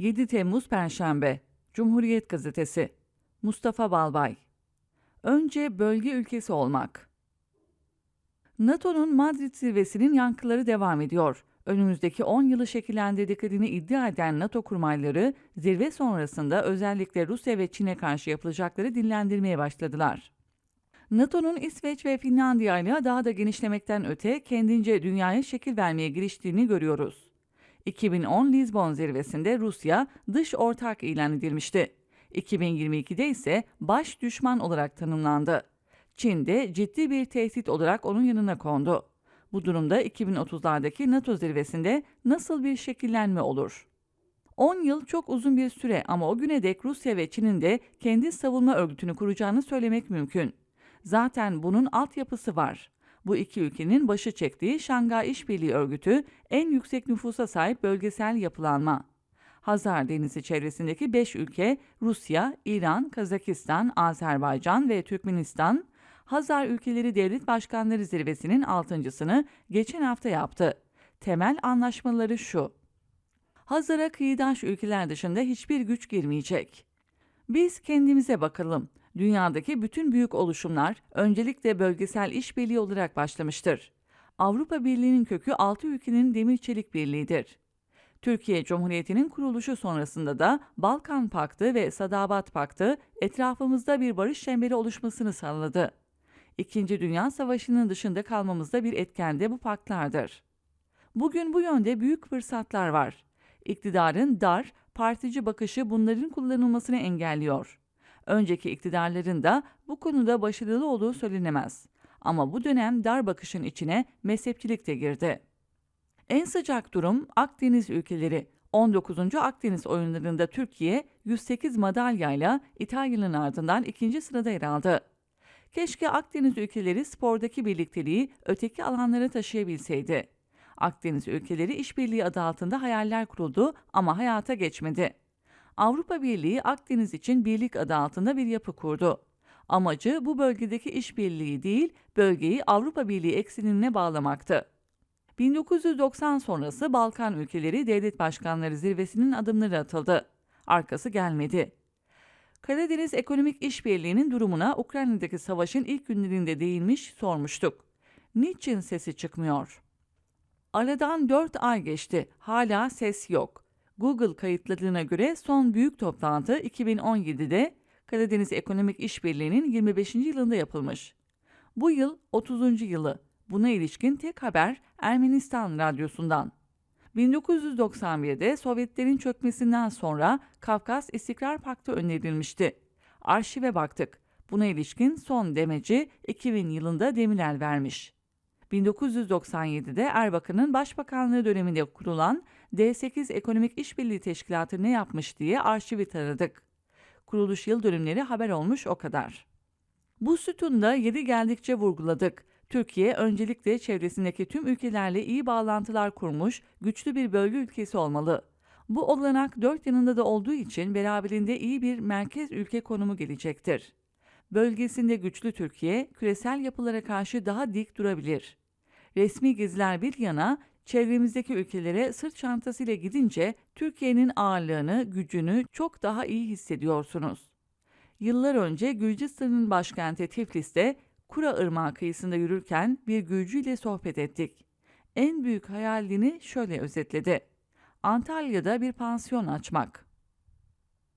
7 Temmuz Perşembe Cumhuriyet Gazetesi Mustafa Balbay Önce bölge ülkesi olmak NATO'nun Madrid zirvesinin yankıları devam ediyor. Önümüzdeki 10 yılı şekillendirdiklerini iddia eden NATO kurmayları zirve sonrasında özellikle Rusya ve Çin'e karşı yapılacakları dinlendirmeye başladılar. NATO'nun İsveç ve Finlandiya ile daha da genişlemekten öte kendince dünyaya şekil vermeye giriştiğini görüyoruz. 2010 Lizbon zirvesinde Rusya dış ortak ilan edilmişti. 2022'de ise baş düşman olarak tanımlandı. Çin de ciddi bir tehdit olarak onun yanına kondu. Bu durumda 2030'lardaki NATO zirvesinde nasıl bir şekillenme olur? 10 yıl çok uzun bir süre ama o güne dek Rusya ve Çin'in de kendi savunma örgütünü kuracağını söylemek mümkün. Zaten bunun altyapısı var. Bu iki ülkenin başı çektiği Şangay İşbirliği Örgütü en yüksek nüfusa sahip bölgesel yapılanma. Hazar Denizi çevresindeki 5 ülke Rusya, İran, Kazakistan, Azerbaycan ve Türkmenistan, Hazar Ülkeleri Devlet Başkanları Zirvesi'nin altıncısını geçen hafta yaptı. Temel anlaşmaları şu. Hazar'a kıyıdaş ülkeler dışında hiçbir güç girmeyecek. Biz kendimize bakalım. Dünyadaki bütün büyük oluşumlar öncelikle bölgesel işbirliği olarak başlamıştır. Avrupa Birliği'nin kökü 6 ülkenin demir çelik birliğidir. Türkiye Cumhuriyeti'nin kuruluşu sonrasında da Balkan Paktı ve Sadabat Paktı etrafımızda bir barış çemberi oluşmasını sağladı. İkinci Dünya Savaşı'nın dışında kalmamızda bir etken de bu paktlardır. Bugün bu yönde büyük fırsatlar var. İktidarın dar, partici bakışı bunların kullanılmasını engelliyor. Önceki iktidarların da bu konuda başarılı olduğu söylenemez. Ama bu dönem dar bakışın içine mezhepçilik de girdi. En sıcak durum Akdeniz ülkeleri. 19. Akdeniz oyunlarında Türkiye 108 madalyayla İtalya'nın ardından ikinci sırada yer aldı. Keşke Akdeniz ülkeleri spordaki birlikteliği öteki alanlara taşıyabilseydi. Akdeniz ülkeleri işbirliği adı altında hayaller kuruldu ama hayata geçmedi. Avrupa Birliği Akdeniz için birlik adı altında bir yapı kurdu. Amacı bu bölgedeki işbirliği değil, bölgeyi Avrupa Birliği eksenine bağlamaktı. 1990 sonrası Balkan ülkeleri devlet başkanları zirvesinin adımları atıldı. Arkası gelmedi. Karadeniz Ekonomik İşbirliği'nin durumuna Ukrayna'daki savaşın ilk günlerinde değinmiş sormuştuk. Niçin sesi çıkmıyor? Aradan 4 ay geçti. Hala ses yok. Google kayıtlarına göre son büyük toplantı 2017'de Karadeniz Ekonomik İşbirliği'nin 25. yılında yapılmış. Bu yıl 30. yılı. Buna ilişkin tek haber Ermenistan radyosundan. 1991'de Sovyetlerin çökmesinden sonra Kafkas İstikrar Paktı önerilmişti. Arşive baktık. Buna ilişkin son demeci 2000 yılında Demirel vermiş. 1997'de Erbakan'ın başbakanlığı döneminde kurulan D8 Ekonomik İşbirliği Teşkilatı ne yapmış diye arşivi taradık. Kuruluş yıl dönümleri haber olmuş o kadar. Bu sütunda yeri geldikçe vurguladık. Türkiye öncelikle çevresindeki tüm ülkelerle iyi bağlantılar kurmuş, güçlü bir bölge ülkesi olmalı. Bu olanak dört yanında da olduğu için beraberinde iyi bir merkez ülke konumu gelecektir. Bölgesinde güçlü Türkiye, küresel yapılara karşı daha dik durabilir. Resmi geziler bir yana, çevremizdeki ülkelere sırt çantasıyla gidince Türkiye'nin ağırlığını, gücünü çok daha iyi hissediyorsunuz. Yıllar önce Gürcistan'ın başkenti Tiflis'te Kura Irmağı kıyısında yürürken bir Gürcü sohbet ettik. En büyük hayalini şöyle özetledi. Antalya'da bir pansiyon açmak.